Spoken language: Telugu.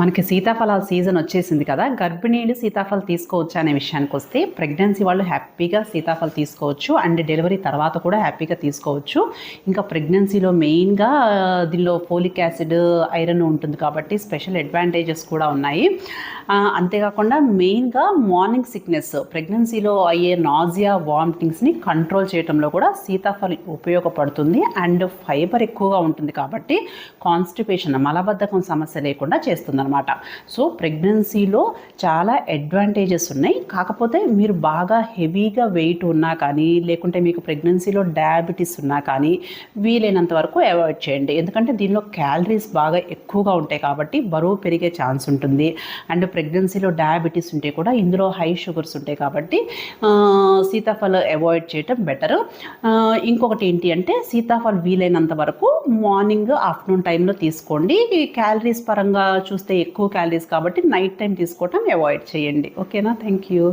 మనకి సీతాఫలాల సీజన్ వచ్చేసింది కదా గర్భిణీలు సీతాఫలం తీసుకోవచ్చు అనే విషయానికి వస్తే ప్రెగ్నెన్సీ వాళ్ళు హ్యాపీగా సీతాఫలం తీసుకోవచ్చు అండ్ డెలివరీ తర్వాత కూడా హ్యాపీగా తీసుకోవచ్చు. ఇంకా ప్రెగ్నెన్సీలో మెయిన్గా దీనిలో ఫోలిక్ యాసిడ్ ఐరన్ ఉంటుంది కాబట్టి స్పెషల్ అడ్వాంటేజెస్ కూడా ఉన్నాయి. అంతేకాకుండా మెయిన్గా మార్నింగ్ సిక్నెస్ ప్రెగ్నెన్సీలో అయ్యే నాజియా వామిటింగ్స్ని కంట్రోల్ చేయడంలో కూడా సీతాఫలం ఉపయోగపడుతుంది అండ్ ఫైబర్ ఎక్కువగా ఉంటుంది కాబట్టి కాన్స్టిపేషన్ మలబద్ధకం సమస్య లేకుండా చేస్తుంది చేస్తుందన్నమాట సో ప్రెగ్నెన్సీలో చాలా అడ్వాంటేజెస్ ఉన్నాయి. కాకపోతే మీరు బాగా హెవీగా వెయిట్ ఉన్నా కానీ లేకుంటే మీకు ప్రెగ్నెన్సీలో డయాబెటీస్ ఉన్నా కానీ వీలైనంత వరకు అవాయిడ్ చేయండి. ఎందుకంటే దీనిలో క్యాలరీస్ బాగా ఎక్కువగా ఉంటాయి కాబట్టి బరువు పెరిగే ఛాన్స్ ఉంటుంది. అండ్ ప్రెగ్నెన్సీలో డయాబెటీస్ ఉంటే కూడా ఇందులో హై షుగర్స్ ఉంటాయి కాబట్టి సీతాఫలం అవాయిడ్ చేయటం బెటర్. ఇంకొకటి ఏంటి అంటే సీతాఫలం వీలైనంత వరకు మార్నింగ్ ఆఫ్టర్నూన్ టైంలో తీసుకోండి. క్యాలరీస్ పరంగా చూస్తే ఎక్కువ క్యాలరీస్ కాబట్టి నైట్ టైం తీసుకోవటం అవాయిడ్ చేయండి. ఓకేనా థ్యాంక్ యూ